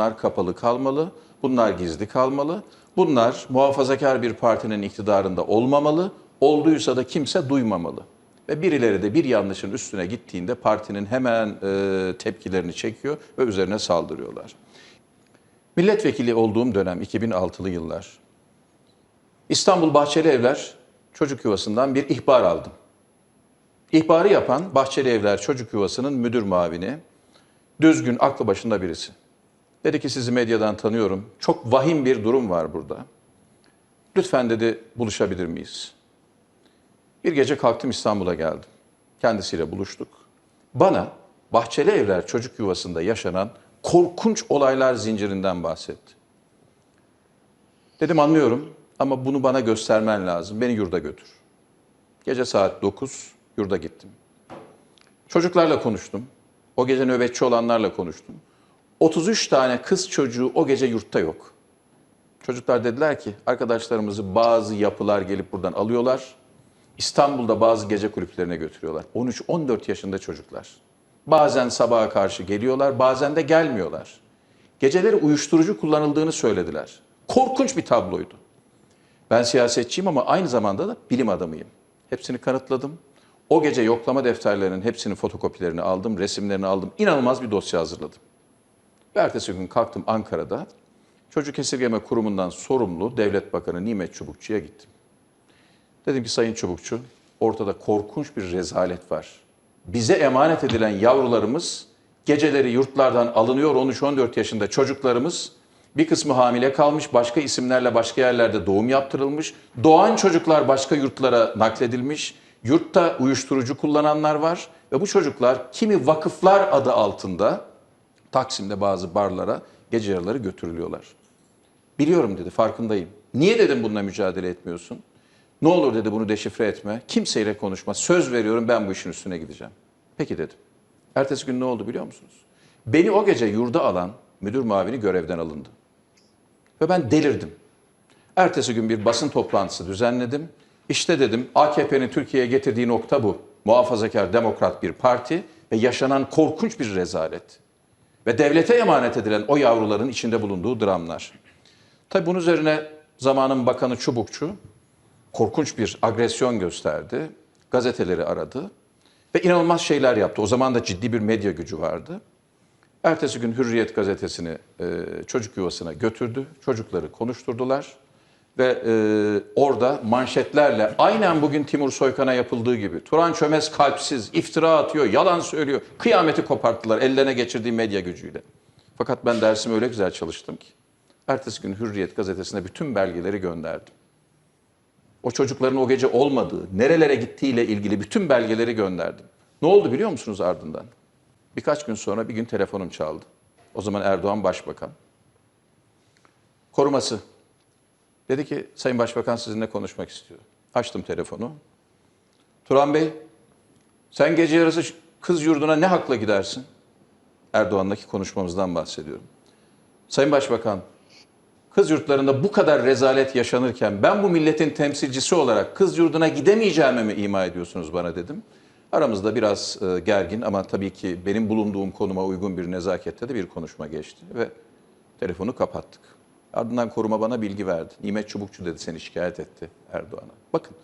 bunlar kapalı kalmalı, bunlar gizli kalmalı, bunlar muhafazakar bir partinin iktidarında olmamalı, olduysa da kimse duymamalı. Ve birileri de bir yanlışın üstüne gittiğinde partinin hemen e, tepkilerini çekiyor ve üzerine saldırıyorlar. Milletvekili olduğum dönem 2006'lı yıllar. İstanbul Bahçeli Evler Çocuk Yuvası'ndan bir ihbar aldım. İhbarı yapan Bahçeli Evler Çocuk Yuvası'nın müdür muavini, düzgün, aklı başında birisi. Dedi ki sizi medyadan tanıyorum. Çok vahim bir durum var burada. Lütfen dedi buluşabilir miyiz? Bir gece kalktım İstanbul'a geldim. Kendisiyle buluştuk. Bana Bahçeli Evler Çocuk Yuvası'nda yaşanan korkunç olaylar zincirinden bahsetti. Dedim anlıyorum ama bunu bana göstermen lazım. Beni yurda götür. Gece saat 9 yurda gittim. Çocuklarla konuştum. O gece nöbetçi olanlarla konuştum. 33 tane kız çocuğu o gece yurtta yok. Çocuklar dediler ki arkadaşlarımızı bazı yapılar gelip buradan alıyorlar. İstanbul'da bazı gece kulüplerine götürüyorlar. 13-14 yaşında çocuklar. Bazen sabaha karşı geliyorlar, bazen de gelmiyorlar. Geceleri uyuşturucu kullanıldığını söylediler. Korkunç bir tabloydu. Ben siyasetçiyim ama aynı zamanda da bilim adamıyım. Hepsini kanıtladım. O gece yoklama defterlerinin hepsinin fotokopilerini aldım, resimlerini aldım. İnanılmaz bir dosya hazırladım. Ertesi gün kalktım Ankara'da. Çocuk Esirgeme Kurumu'ndan sorumlu Devlet Bakanı Nimet Çubukçu'ya gittim. Dedim ki Sayın Çubukçu, ortada korkunç bir rezalet var. Bize emanet edilen yavrularımız geceleri yurtlardan alınıyor. 13-14 yaşında çocuklarımız bir kısmı hamile kalmış, başka isimlerle başka yerlerde doğum yaptırılmış. Doğan çocuklar başka yurtlara nakledilmiş. Yurtta uyuşturucu kullananlar var ve bu çocuklar kimi vakıflar adı altında Taksim'de bazı barlara gece yarıları götürülüyorlar. Biliyorum dedi, farkındayım. Niye dedim bununla mücadele etmiyorsun? Ne olur dedi bunu deşifre etme. Kimseyle konuşma. Söz veriyorum ben bu işin üstüne gideceğim. Peki dedim. Ertesi gün ne oldu biliyor musunuz? Beni o gece yurda alan müdür muavini görevden alındı. Ve ben delirdim. Ertesi gün bir basın toplantısı düzenledim. İşte dedim AKP'nin Türkiye'ye getirdiği nokta bu. Muhafazakar demokrat bir parti ve yaşanan korkunç bir rezalet. Ve devlete emanet edilen o yavruların içinde bulunduğu dramlar. Tabi bunun üzerine zamanın bakanı Çubukçu korkunç bir agresyon gösterdi. Gazeteleri aradı ve inanılmaz şeyler yaptı. O zaman da ciddi bir medya gücü vardı. Ertesi gün Hürriyet gazetesini çocuk yuvasına götürdü. Çocukları konuşturdular. Ve e, orada manşetlerle aynen bugün Timur Soykan'a yapıldığı gibi Turan Çömez kalpsiz, iftira atıyor, yalan söylüyor. Kıyameti koparttılar ellerine geçirdiği medya gücüyle. Fakat ben dersimi öyle güzel çalıştım ki. Ertesi gün Hürriyet gazetesine bütün belgeleri gönderdim. O çocukların o gece olmadığı, nerelere gittiğiyle ilgili bütün belgeleri gönderdim. Ne oldu biliyor musunuz ardından? Birkaç gün sonra bir gün telefonum çaldı. O zaman Erdoğan başbakan. Koruması. Dedi ki Sayın Başbakan sizinle konuşmak istiyor. Açtım telefonu. Turan Bey, sen gece yarısı kız yurduna ne hakla gidersin? Erdoğan'daki konuşmamızdan bahsediyorum. Sayın Başbakan, kız yurtlarında bu kadar rezalet yaşanırken ben bu milletin temsilcisi olarak kız yurduna gidemeyeceğimi mi ima ediyorsunuz bana dedim. Aramızda biraz e, gergin ama tabii ki benim bulunduğum konuma uygun bir nezakette de bir konuşma geçti ve telefonu kapattık. Ardından koruma bana bilgi verdi. Nimet Çubukçu dedi seni şikayet etti Erdoğan'a. Bakın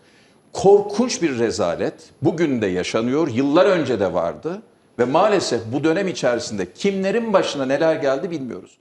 korkunç bir rezalet bugün de yaşanıyor, yıllar önce de vardı ve maalesef bu dönem içerisinde kimlerin başına neler geldi bilmiyoruz.